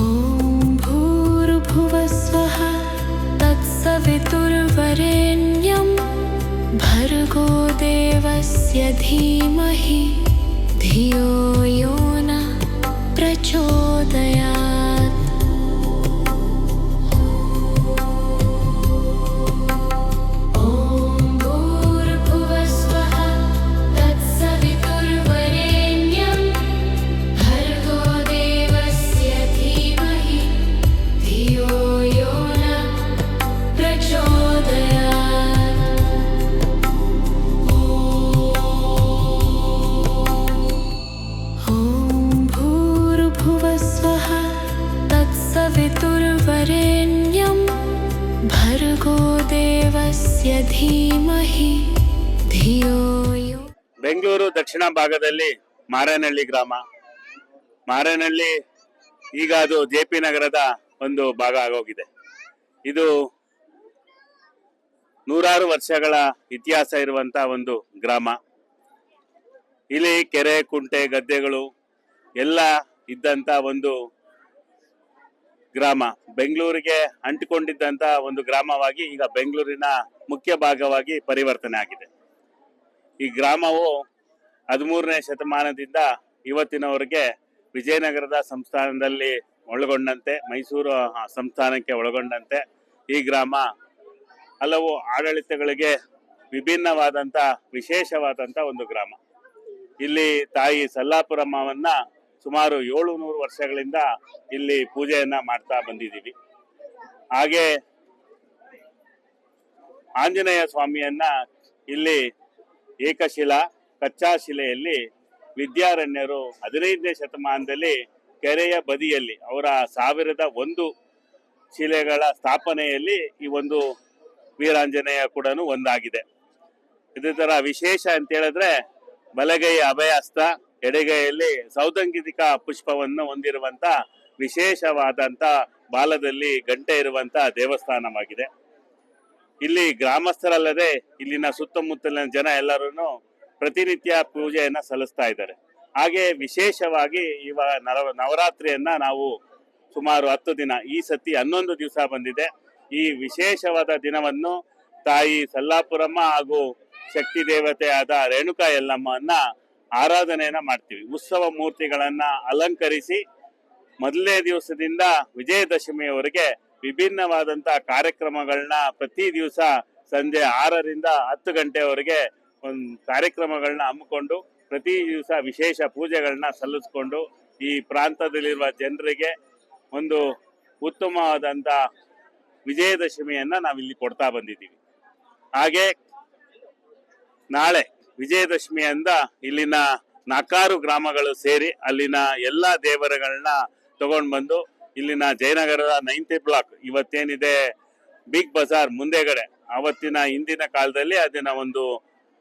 ॐ भूर्भुवस्वः तत्सवितुर्वरेण्यं भर्गो देवस्य धीमहि धियो यो ಧೀಮಹಿ ಧಿಯೋ ಬೆಂಗಳೂರು ದಕ್ಷಿಣ ಭಾಗದಲ್ಲಿ ಮಾರೇನಹಳ್ಳಿ ಗ್ರಾಮ. ಮಾರೇನಹಳ್ಳಿ ಈಗ ಅದು ಜೆ ಪಿ ನಗರದ ಒಂದು ಭಾಗ ಆಗೋಗಿದೆ. ಇದು ನೂರಾರು ವರ್ಷಗಳ ಇತಿಹಾಸ ಇರುವಂಥ ಒಂದು ಗ್ರಾಮ. ಇಲ್ಲಿ ಕೆರೆ, ಕುಂಟೆ, ಗದ್ದೆಗಳು ಎಲ್ಲ ಇದ್ದಂಥ ಒಂದು ಗ್ರಾಮ. ಬೆಂಗಳೂರಿಗೆ ಅಂಟಿಕೊಂಡಿದ್ದಂತ ಒಂದು ಗ್ರಾಮವಾಗಿ ಈಗ ಬೆಂಗಳೂರಿನ ಮುಖ್ಯ ಭಾಗವಾಗಿ ಪರಿವರ್ತನೆ ಆಗಿದೆ. ಈ ಗ್ರಾಮವು ಹದಿಮೂರನೇ ಶತಮಾನದಿಂದ ಇವತ್ತಿನವರೆಗೆ ವಿಜಯನಗರದ ಸಂಸ್ಥಾನದಲ್ಲಿ ಒಳಗೊಂಡಂತೆ, ಮೈಸೂರು ಸಂಸ್ಥಾನಕ್ಕೆ ಒಳಗೊಂಡಂತೆ ಈ ಗ್ರಾಮ ಹಲವು ಆಡಳಿತಗಳಿಗೆ ವಿಭಿನ್ನವಾದಂತ, ವಿಶೇಷವಾದಂತ ಒಂದು ಗ್ರಾಮ. ಇಲ್ಲಿ ತಾಯಿ ಸಲ್ಲಾಪುರಮ್ಮವನ್ನ ಸುಮಾರು ಏಳು ನೂರು ವರ್ಷಗಳಿಂದ ಇಲ್ಲಿ ಪೂಜೆಯನ್ನ ಮಾಡ್ತಾ ಬಂದಿದ್ದೀವಿ. ಹಾಗೆ ಆಂಜನೇಯ ಸ್ವಾಮಿಯನ್ನ ಇಲ್ಲಿ ಏಕಶಿಲಾ ಕಚ್ಚಾ ಶಿಲೆಯಲ್ಲಿ ವಿದ್ಯಾರಣ್ಯರು ಹದಿನೈದನೇ ಶತಮಾನದಲ್ಲಿ ಕೆರೆಯ ಬದಿಯಲ್ಲಿ, ಅವರ ಸಾವಿರದ ಒಂದು ಶಿಲೆಗಳ ಸ್ಥಾಪನೆಯಲ್ಲಿ ಈ ಒಂದು ವೀರಾಂಜನೇಯ ಕೂಡ ಒಂದಾಗಿದೆ. ಇದೇ ಥರ ವಿಶೇಷ ಅಂತ ಹೇಳಿದ್ರೆ ಬಲಗೈ ಅಭಯಹಸ್ತ ಎಡಗೈಯಲ್ಲಿ ಸೌದಂಗಿಕ ಪುಷ್ಪವನ್ನು ಹೊಂದಿರುವಂತ ವಿಶೇಷವಾದಂತ ಬಾಲದಲ್ಲಿ ಗಂಟೆ ಇರುವಂತ ದೇವಸ್ಥಾನವಾಗಿದೆ. ಇಲ್ಲಿ ಗ್ರಾಮಸ್ಥರಲ್ಲದೆ ಇಲ್ಲಿನ ಸುತ್ತಮುತ್ತಲಿನ ಜನ ಎಲ್ಲರೂ ಪ್ರತಿನಿತ್ಯ ಪೂಜೆಯನ್ನ ಸಲ್ಲಿಸ್ತಾ ಇದ್ದಾರೆ. ಹಾಗೆ ವಿಶೇಷವಾಗಿ ಇವಾಗ ನವ ನವರಾತ್ರಿಯನ್ನ ನಾವು ಸುಮಾರು ಹತ್ತು ದಿನ, ಈ ಸತಿ ಹನ್ನೊಂದು ದಿವಸ ಬಂದಿದೆ. ಈ ವಿಶೇಷವಾದ ದಿನವನ್ನು ತಾಯಿ ಸಲ್ಲಾಪುರಮ್ಮ ಹಾಗೂ ಶಕ್ತಿ ದೇವತೆ ಆದ ರೇಣುಕಾ ಯಲ್ಲಮ್ಮನ್ನ ಆರಾಧನೆಯನ್ನ ಮಾಡ್ತೀವಿ. ಉತ್ಸವ ಮೂರ್ತಿಗಳನ್ನ ಅಲಂಕರಿಸಿ ಮೊದಲನೇ ದಿವಸದಿಂದ ವಿಜಯದಶಮಿಯವರೆಗೆ ವಿಭಿನ್ನವಾದಂತ ಕಾರ್ಯಕ್ರಮಗಳನ್ನ ಪ್ರತಿ ದಿವಸ ಸಂಜೆ ಆರರಿಂದ ಹತ್ತು ಗಂಟೆವರೆಗೆ ಒಂದು ಕಾರ್ಯಕ್ರಮಗಳನ್ನ ಹಮ್ಮಿಕೊಂಡು ಪ್ರತಿ ದಿವಸ ವಿಶೇಷ ಪೂಜೆಗಳನ್ನ ಸಲ್ಲಿಸ್ಕೊಂಡು ಈ ಪ್ರಾಂತದಲ್ಲಿರುವ ಜನರಿಗೆ ಒಂದು ಉತ್ತಮವಾದಂಥ ವಿಜಯದಶಮಿಯನ್ನ ನಾವಿಲ್ಲಿ ಕೊಡ್ತಾ ಬಂದಿದ್ದೀವಿ. ಹಾಗೆ ನಾಳೆ ವಿಜಯದಶಮಿಯಿಂದ ಇಲ್ಲಿನ ನಾಲ್ಕಾರು ಗ್ರಾಮಗಳು ಸೇರಿ ಅಲ್ಲಿನ ಎಲ್ಲ ದೇವರುಗಳನ್ನ ತಗೊಂಡ್ ಬಂದು ಇಲ್ಲಿನ ಜಯನಗರದ ನೈನ್ತ್ ಬ್ಲಾಕ್ ಇವತ್ತೇನಿದೆ ಬಿಗ್ ಬಜಾರ್ ಮುಂದೆಗಡೆ. ಅವತ್ತಿನ ಹಿಂದಿನ ಕಾಲದಲ್ಲಿ ಅದನ್ನ ಒಂದು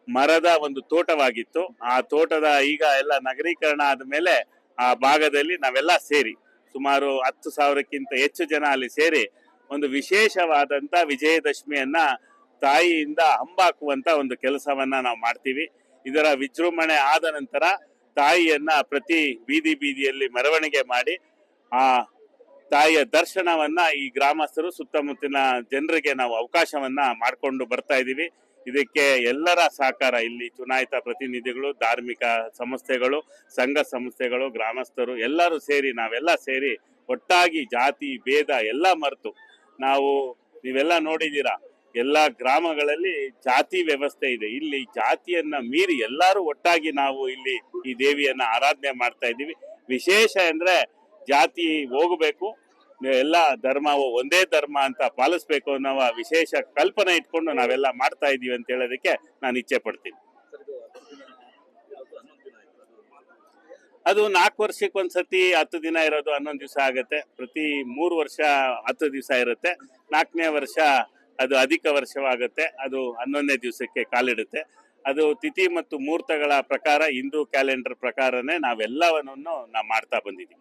ಮರದ ಒಂದು ತೋಟವಾಗಿತ್ತು. ಆ ತೋಟದ ಈಗ ಎಲ್ಲ ನಗರೀಕರಣ ಆದ ಮೇಲೆ ಆ ಭಾಗದಲ್ಲಿ ನಾವೆಲ್ಲ ಸೇರಿ ಸುಮಾರು ಹತ್ತು ಸಾವಿರಕ್ಕಿಂತ ಹೆಚ್ಚು ಜನ ಅಲ್ಲಿ ಸೇರಿ ಒಂದು ವಿಶೇಷವಾದಂತ ವಿಜಯದಶಮಿಯನ್ನ ತಾಯಿಯಿಂದ ಹಂಬಾಕುವಂತ ಒಂದು ಕೆಲಸವನ್ನ ನಾವು ಮಾಡ್ತೀವಿ. ಇದರ ವಿಜೃಂಭಣೆ ಆದ ನಂತರ ತಾಯಿಯನ್ನ ಪ್ರತಿ ಬೀದಿ ಬೀದಿಯಲ್ಲಿ ಮೆರವಣಿಗೆ ಮಾಡಿ, ಆ ತಾಯಿಯ ದರ್ಶನವನ್ನ ಈ ಗ್ರಾಮಸ್ಥರು ಸುತ್ತಮುತ್ತಲಿನ ಜನರಿಗೆ ನಾವು ಅವಕಾಶವನ್ನ ಮಾಡಿಕೊಂಡು ಬರ್ತಾ ಇದ್ದೀವಿ ಇದಕ್ಕೆ ಎಲ್ಲರ ಸಹಕಾರ ಇಲ್ಲಿ ಚುನಾಯಿತ ಪ್ರತಿನಿಧಿಗಳು, ಧಾರ್ಮಿಕ ಸಂಸ್ಥೆಗಳು, ಸಂಘ ಸಂಸ್ಥೆಗಳು, ಗ್ರಾಮಸ್ಥರು ಎಲ್ಲರೂ ಸೇರಿ, ನಾವೆಲ್ಲ ಸೇರಿ ಒಟ್ಟಾಗಿ ಜಾತಿ, ಭೇದ ಎಲ್ಲ ಮರೆತು ನಾವು ನೀವೆಲ್ಲ ನೋಡಿದ್ದೀರಾ? ಎಲ್ಲ ಗ್ರಾಮಗಳಲ್ಲಿ ಜಾತಿ ವ್ಯವಸ್ಥೆ ಇದೆ. ಇಲ್ಲಿ ಜಾತಿಯನ್ನ ಮೀರಿ ಎಲ್ಲರೂ ಒಟ್ಟಾಗಿ ನಾವು ಇಲ್ಲಿ ಈ ದೇವಿಯನ್ನ ಆರಾಧನೆ ಮಾಡ್ತಾ ಇದ್ದೀವಿ. ವಿಶೇಷ ಅಂದ್ರೆ ಜಾತಿ ಹೋಗಬೇಕು, ಎಲ್ಲ ಧರ್ಮವು ಒಂದೇ ಧರ್ಮ ಅಂತ ಪಾಲಿಸ್ಬೇಕು ಅನ್ನೋ ವಿಶೇಷ ಕಲ್ಪನೆ ಇಟ್ಕೊಂಡು ನಾವೆಲ್ಲ ಮಾಡ್ತಾ ಇದ್ದೀವಿ ಅಂತ ಹೇಳೋದಕ್ಕೆ ನಾನು ಇಚ್ಛೆ ಪಡ್ತೀನಿ. ಅದು ನಾಲ್ಕು ವರ್ಷಕ್ಕೆ ಒಂದ್ಸತಿ, ಹತ್ತು ದಿನ ಇರೋದು ಹನ್ನೊಂದು ದಿವಸ ಆಗುತ್ತೆ. ಪ್ರತಿ ಮೂರು ವರ್ಷ ಹತ್ತು ದಿವಸ ಇರುತ್ತೆ. ನಾಲ್ಕನೇ ವರ್ಷ ಅದು ಅಧಿಕ ವರ್ಷವಾಗುತ್ತೆ, ಅದು ಹನ್ನೊಂದನೇ ದಿವಸಕ್ಕೆ ಕಾಲಿಡುತ್ತೆ. ಅದು ತಿಥಿ ಮತ್ತು ಮುಹೂರ್ತಗಳ ಪ್ರಕಾರ, ಹಿಂದೂ ಕ್ಯಾಲೆಂಡರ್ ಪ್ರಕಾರನೇ ನಾವೆಲ್ಲವನ್ನು ನಾವು ಮಾಡ್ತಾ ಬಂದಿದ್ದೀವಿ.